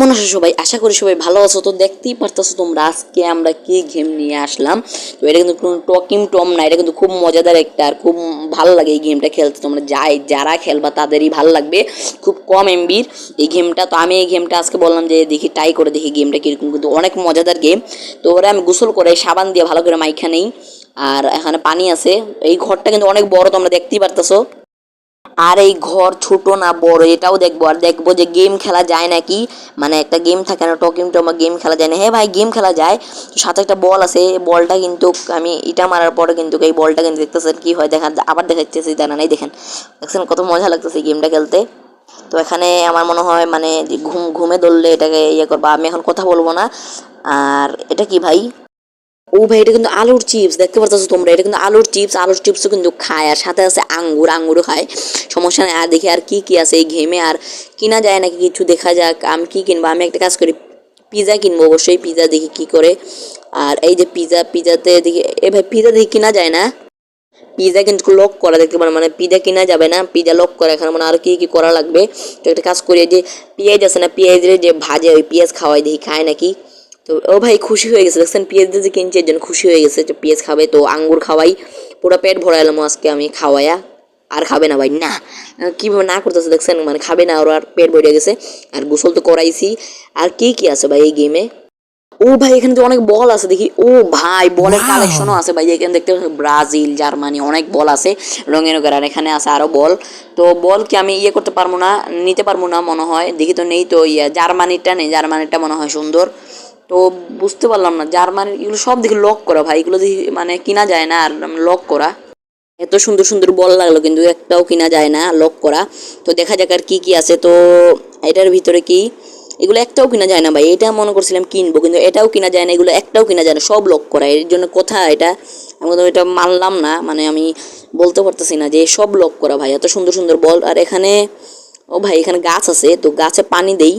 কেমন আছো সবাই? আশা করি সবাই ভালো আছো। তো দেখতেই পারতেছো তোমরা আজকে আমরা কি গেম নিয়ে আসলাম। তো এটা কিন্তু কোনো টকিং টম না, এটা কিন্তু খুব মজাদার একটা আর খুব ভালো লাগে এই গেমটা খেলতে। তোমরা যাই, যারা খেলবা তাদেরই ভালো লাগবে। খুব কম এমবির এই গেমটা তো আমি এই গেমটা আজকে বললাম যে দেখি ট্রাই করে দেখি গেমটা কীরকম। কিন্তু অনেক মজাদার গেম তো ওরা আমি গোসল করে সাবান দিয়ে ভালো করে মাইখা নেই। আর এখানে পানি আছে। এই ঘরটা কিন্তু অনেক বড়, তোমরা দেখতেই পারতেছো। আর এই ঘর ছোট না বড়, এটাও দেখব। আর দেখব যে গেম খেলা যায় নাকি? মানে একটা গেম থাকে না, টকিং টমা গেম খেলা যায় না। হ্যাঁ ভাই গেম খেলা যায়। সাথে একটা বল আছে বলটা কিন্তু আমি, এটা মারার পরে কিন্তু এই বলটা কিন্তু দেখতেছেন কি হয়, দেখা আবার দেখাচ্ছি দাঁড়া নাই দেখেন। দেখছেন কত মজা লাগতেছে গেমটা খেলতে। তো এখানে আমার মনে হয় মানে ঘুম ঘুমে ধরলে এটাকে ইয়ে করবা। আমি এখন কথা বলব না। আর এটা কি ভাই? ও ভাই, এটা কিন্তু আলুর চিপস, দেখতে পাচ্ছ তোমরা, এটা কিন্তু আলুর চিপস, আলুর চিপসও কিন্তু খায়, আর সাথে আছে আঙ্গুর, আঙ্গুরও খায়। সমস্যা নেই, আর দেখি আর কি কি আছে এই ঘেমে আর কিনা যায় নাকি কিছু দেখা যাক, আমি কি কিনবো? আমি একটা কাজ করি পিৎজা কিনবো অবশ্যই পিৎজা দেখি কি করে। আর এই যে পিৎজা পিৎজাতে দেখি, এ ভাই পিৎজা দেখি কিনা যায় না? পিজা কিন্তু লক করা, দেখতে পারেন মানে পিজা কিনা যাবে না পিজা লক করা, এখানে মানে আর কি কি করা লাগবে? তো একটা কাজ করি যে পেঁয়াজ আছে না, পেঁয়াজের যে ভাজে, ওই পেঁয়াজ খাওয়াই, দেখি খায় নাকি। তো ও ভাই খুশি হয়ে গেছে। দেখছেন পেঁয়াজ দিয়ে যে কিনছে এর জন্য খুশি হয়ে গেছে যে পেঁয়াজ খাবে। তো আঙ্গুর খাওয়াই। পুরো পেট ভরাইলাম আজকে আমি খাওয়াইয়া আর খাবে না ভাই না। কীভাবে না করতেছে দেখছেন মানে খাবে না ওর আর পেট ভরে গেছে। আর গোসল তো করাইছি। আর কি কি আছে ভাই এই গেমে ও ভাই এখানে তো অনেক বল আছে দেখি। ও ভাই বলের কালেকশনও আছে ভাই। এখানে দেখতে পাচ্ছেন ব্রাজিল জার্মানি অনেক বল আছে। রঙের আর এখানে আছে আরও বল। তো বল কি আমি ইয়ে করতে পারব না? নিতে পারব না মনে হয়। দেখি তো নেই তো ইয়ে। জার্মানিটা নেই জার্মানিটা মনে হয় সুন্দর। তো বুঝতে পারলাম না, জার্মানির এগুলো সব দেখি লক করা ভাই, এগুলো দেখি মানে কিনা যায় না আর লক করা। এত সুন্দর সুন্দর বল লাগল কিন্তু একটাও কিনা যায় না লক করা। তো দেখা যাক আর কী কী আছে, তো এটার ভিতরে কি? এগুলো একটাও কিনা যায় না ভাই, এটা মনে করছিলাম কিনবো, কিন্তু এটাও কিনা যায় না, এগুলো একটাও কিনা যায় না, সব লক করা। এর জন্য কোথা এটা, আমি তো এটা মানলাম না মানে আমি বলতে পারতেছি না যে সব লক করা ভাই, এত সুন্দর সুন্দর বল। আর এখানে, ও ভাই এখানে গাছ আছে, তো গাছে পানি দেই।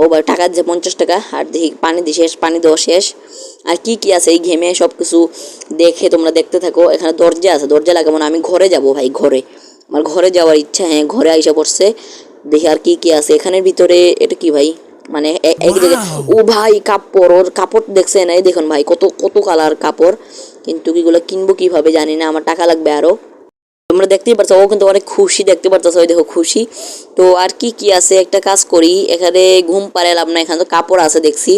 ও ভাই টাকা দিচ্ছে পঞ্চাশ টাকা আর দেখি পানি দিই শেষ পানি দেওয়া শেষ। আর কি কি আছে এই ঘেমে সব কিছু দেখে তোমরা দেখতে থাকো। এখানে দরজা আছে দরজা লাগাবো না আমি ঘরে যাব ভাই ঘরে। আমার ঘরে যাওয়ার ইচ্ছা হ্যাঁ ঘরে আইসা পড়ছে। দেখি আর কি কি আছে। এখানের ভিতরে এটা কি ভাই? মানে এক জায়গায় ও ভাই কাপড় ওর কাপড় দেখছেন? এই দেখুন ভাই কত কত কালার কাপড়। কিন্তু এগুলো কিনবো কীভাবে জানি না আমার টাকা লাগবে আরও। তোমরা দেখতেই পারছ, ও কিন্তু অনেক খুশি দেখতে পারতেছো, ওই দেখো খুশি। তো আর কি কি আছে? একটা কাজ করি, এখানে ঘুম পাড়ালাম না এখানে তো কাপড় আছে দেখছি।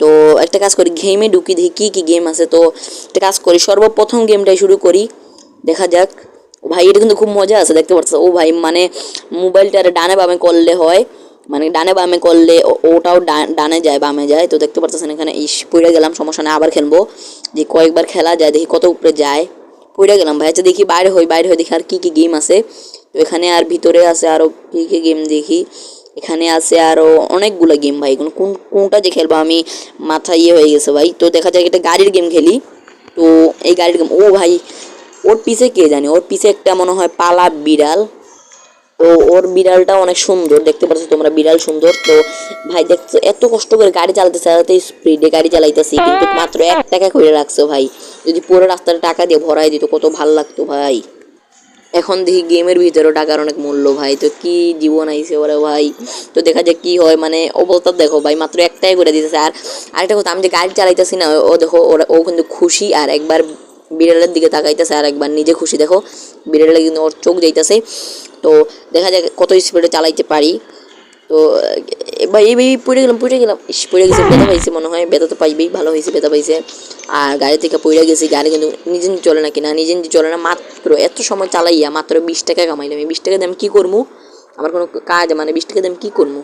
তো একটা কাজ করি গেমে ঢুকি দেখি কি কি গেম আছে। তো একটা কাজ করি, সর্বপ্রথম গেমটাই শুরু করি, দেখা যাক। ভাই, এটা কিন্তু খুব মজা আছে, দেখতে পাচ্ছ ও ভাই মানে মোবাইলটা ডানে বামে করলে হয় মানে ডানে বামে করলে ওটাও ডানে যায়, বামে যায়। তো দেখতে পাচ্ছেন এখানে ইস, পড়ে গেলাম, সমস্যা নেই, আবার খেলব। যে কয়েকবার খেলা যায়, দেখি কত উপরে যায়। পড়ে গেলাম ভাই। আচ্ছা দেখি বাইরে হই বাইরে হই দেখি আর কী কী গেম আছে। তো এখানে আর ভিতরে আছে আরও কী কী গেম দেখি। এখানে আছে আরও অনেকগুলো গেম ভাই। কোন কোন, কোনটা যে খেলব আমি মাথা ইয়ে হয়ে গেছে ভাই। তো দেখা যাক, একটা গাড়ির গেম খেলি। তো এই গাড়ির গেম ও ভাই, ওর পিছে কে জানে? ওর পিছে একটা মনে হয় পালা বিড়াল। তো ওর বিড়ালটা অনেক সুন্দর, দেখতে পাচ্ছ তোমরা বিড়াল সুন্দর। তো ভাই, দেখছ, এত কষ্ট করে গাড়ি চালাতে চালাতে স্পিডে গাড়ি চালাইতেছি, কিন্তু মাত্র এক টাকা করে রাখছো ভাই। যদি পুরো রাস্তাটা টাকা দিয়ে ভরাই দিত, কত ভালো লাগতো ভাই। এখন দেখি গেমের ভিতরে টাকার অনেক মূল্য ভাই, তো কি জীবন আইছে ওরা ভাই। তো দেখা যাক কি হয় মানে অবস্থা দেখো ভাই, মাত্র একটাই করে দিতেছে। আর আরেকটা কথা, আমি যে গাড়ি চালাইতেছি না, ও দেখো, ওরা, ও কিন্তু খুশি, আর একবার বিড়ালের দিকে তাকাইতেছে আর একবার নিজে খুশি, দেখো। বিড়ালের কিন্তু ওর চোখ যাইতেছে। তো দেখা যাক কত স্পিডে চালাইতে পারি। তো এবার এই এই পড়ে গেলাম পড়ে গেলাম। পড়ে গেছে, ব্যথা পাইছে মনে হয়। ব্যথা তো পাইবেই, ভালো হয়েছে, ব্যথা পাইছে। আর গাড়ি থেকে পড়ে গেছি, গাড়ি কিন্তু নিজে নিজে চলে না কিনা, নিজে নিজে চলে না, মাত্র এত সময় চালাইয়া মাত্র বিশ টাকা কামাইলাম। এই বিশ টাকা দিয়ে আমি কী করব আমার কোনো কাজ মানে বিশ টাকা দিয়ে আমি কী করব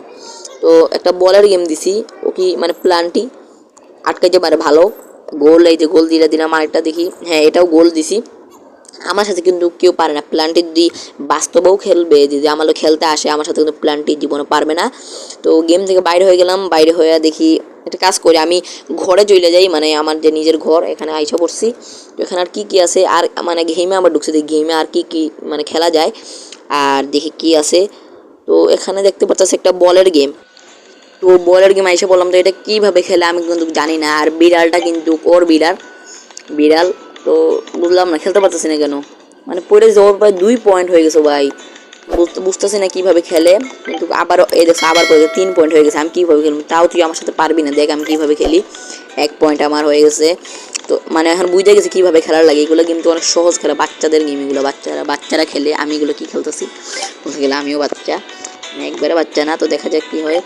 তো একটা বলের গেম দিছি, ও কি মানে প্ল্যানটি আটকাইতে পারে ভালো। গোল এই যে গোল দিয়ে দিলাম আরেকটা দেখি। হ্যাঁ এটাও গোল দিছি। আমার সাথে কিন্তু কেউ পারে না। প্ল্যানটি যদি বাস্তবেও খেলবে, যদি আমার খেলতে আসে, আমার সাথে কিন্তু প্ল্যানটি জীবনে পারবে না। তো গেম থেকে বাইরে হয়ে গেলাম। বাইরে হয়ে দেখি একটা কাজ করি। আমি ঘরে চলে যাই মানে আমার যে নিজের ঘর, এখানে আইসা পড়ছি। তো এখানে আর কী কী আছে? আর মানে গেমে আমার ঢুকছে দেখি গেমে আর কি কি মানে খেলা যায়? আর দেখি কি আছে। তো এখানে দেখতে পাচ্ছি একটা বলের গেম তো বলের গেম এসে বললাম তো এটা কীভাবে খেলে আমি কিন্তু জানি না। আর বিড়ালটা কিন্তু ওর বিড়াল। বিড়াল? তো বুঝলাম না, খেলতে পারতেছি না কেন? মানে পড়ে যাওয়ার প্রায় দুই পয়েন্ট হয়ে গেছে ভাই। বুঝতে, বুঝতেছি না কীভাবে খেলে, কিন্তু আবারও এই দেখো, আবার পড়ে তিন পয়েন্ট হয়ে গেছে, আমি কীভাবে খেলব? তাও তুই আমার সাথে পারবি না, দেখ আমি কীভাবে খেলি। এক পয়েন্ট আমার হয়ে গেছে। তো মানে এখন বুঝতে গেছি কীভাবে খেলার লাগে, এগুলো কিন্তু অনেক সহজ খেলা, বাচ্চাদের গেম এগুলো, বাচ্চারা বাচ্চারা খেলে, আমি এগুলো কী খেলতেছি? বলতে গেলে আমিও বাচ্চা, একবারে বাচ্চা না, তো দেখা যাক কী হয়।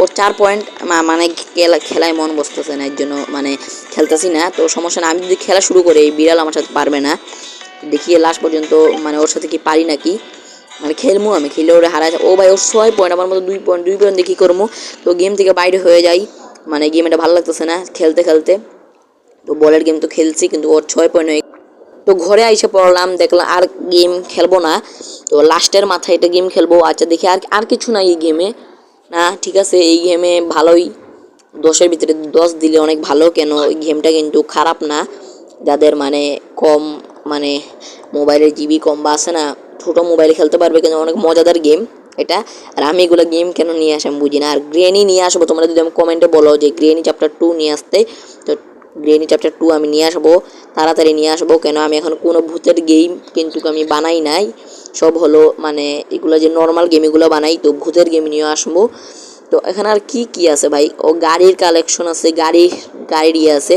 ওর চার পয়েন্ট মানে খেলা খেলায় মন বসতেছে না, এর জন্য মানে খেলতেছি না। তো সমস্যা না, আমি যদি খেলা শুরু করি, এই বিড়াল আমার সাথে পারবে না। দেখিয়ে লাস্ট পর্যন্ত মানে ওর সাথে কি পারি নাকি? মানে খেলব আমি খেলে ওরে হারাই ও ভাই, ওর ছয় পয়েন্ট আমার মতো দুই পয়েন্ট দুই পয়েন্ট দেখি করব তো গেম থেকে বাইরে হয়ে যাই। মানে গেম এটা ভালো লাগতেছে না, খেলতে খেলতে। তো বলের গেম তো খেলছি, কিন্তু ওর ছয় পয়েন্ট হয়ে তো ঘরে আইসে পড়লাম, দেখলাম আর গেম খেলব না। তো লাস্টের মাথায় এটা গেম খেলব। আচ্ছা দেখি আর আর কিছু নাই এই গেমে না, ঠিক আছে, এই গেমে ভালোই। দশের ভিতরে দশ দিলে অনেক ভালো, কেন এই গেমটা কিন্তু খারাপ না। যাদের মানে কম মানে মোবাইলের জিবি কম বা আছে না, ছোটো মোবাইলে খেলতে পারবে, কিন্তু অনেক মজাদার গেম এটা। আর আমি এগুলো গেম কেন নিয়ে আসি আমি বুঝি না। আর গ্রেনি নিয়ে আসব, তোমরা যদি আমি কমেন্টে বলো যে গ্রেনি চ্যাপ্টার টু নিয়ে আসতে, তো গ্রেনি চ্যাপ্টার টু আমি নিয়ে আসব, তাড়াতাড়ি নিয়ে আসব, কেন আমি এখন কোনো ভূতের গেম কিন্তু আমি বানাই নাই। সব হলো মানে এগুলো যে নর্মাল গেম এগুলো বানাই, তো ভূতের গেম নিয়ে আসব। তো এখানে আর কি কি আছে ভাই? ও গাড়ির কালেকশন আছে, গাড়ি, গাড়ির ইয়ে আছে।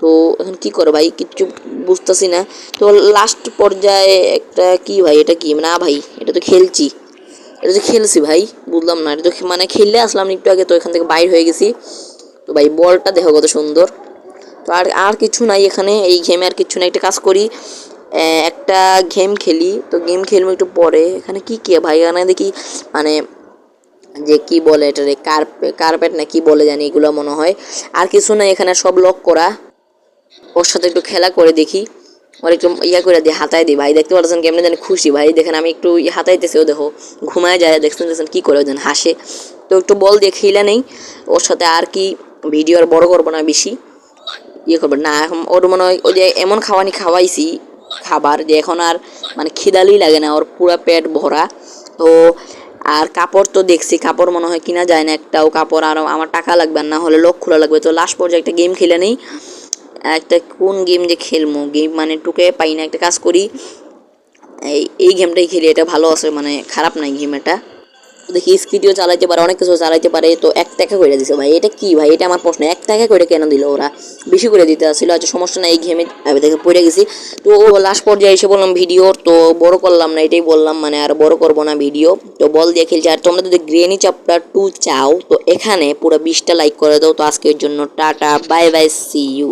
তো এখন কি করে ভাই? কিচ্ছু বুঝতেছি না। তো লাস্ট পর্যায়ে একটা কি ভাই? এটা কি? না ভাই, এটা তো খেলছি। এটা তো খেলছি ভাই, বুঝলাম না। এটা তো মানে খেললে আসলাম একটু আগে, তো এখান থেকে বাইর হয়ে গেছি। তো ভাই, বলটা দেখো কত সুন্দর। তো আর আর কিছু নাই এখানে, এই গেমে আর কিছু নাই, একটা কাজ করি একটা গেম খেলি, তো গেম খেলব একটু পরে, এখানে কি কি ভাই, এখানে দেখি মানে যে কি বলে এটারে কার্পেট কার্পেট না কি বলে জানি এগুলো মনে হয়, আর কিছু না এখানে, সব লক করা, ওর সাথে একটু খেলা করে দেখি, ওর একটু ইয়া করে দিই হাতায় দিই, ভাই দেখতে পাচ্ছেন কেমনে জানি খুশি, ভাই দেখেন আমি একটু হাতাইতেছি, ও দেখো, ঘুমায় যায় দেখছেন দেখছেন কী করে ও যেন হাসে, তো একটু বল দিয়ে নেই, ওর সাথে আর কি ভিডিও আর বড় করব না বেশি ইয়ে করবে। না, এখন ওর মনে হয় ওই যে এমন খাওয়ানি খাওয়াইছি, খাবার যে এখন আর মানে খিদালি লাগে না, ওর পুরা পেট ভরা। তো আর কাপড় তো দেখছি, কাপড় মনে হয় কিনা যায় না একটাও কাপড়, আর আমার টাকা লাগবে, না হলে লোক খোলা লাগবে। তো লাস্ট পর্যায়ে একটা গেম খেলে নেই। একটা কোন গেম যে খেলব গেম মানে টুকে পাই না, একটা কাজ করি। এই এই গেমটাই খেলি, এটা ভালো আছে মানে খারাপ নাই গেম এটা। দেখি স্পিডিও চালাইতে পারে, অনেক কিছু চালাইতে পারে, তো এক টাকা করে দিছে ভাই। এটা কি ভাই? এটা আমার প্রশ্ন। এক টাকা করে কেন দিল ওরা? বেশি করে দিতে আসছিল আচ্ছা সমস্যা নাই, এই গেমে আমি দেখে পড়ে গেছি। তো ও লাস্ট পর্যায়ে এসে বললাম ভিডিও তো বড় করলাম না, এটাই বললাম মানে আর বড় করব না ভিডিও তো বল দিয়ে খেলছে। আর তোমরা যদি গ্রেনি চ্যাপ্টার টু চাও, তো এখানে পুরো বিশটা লাইক করে দাও। তো আজকের জন্য tata bye bye see you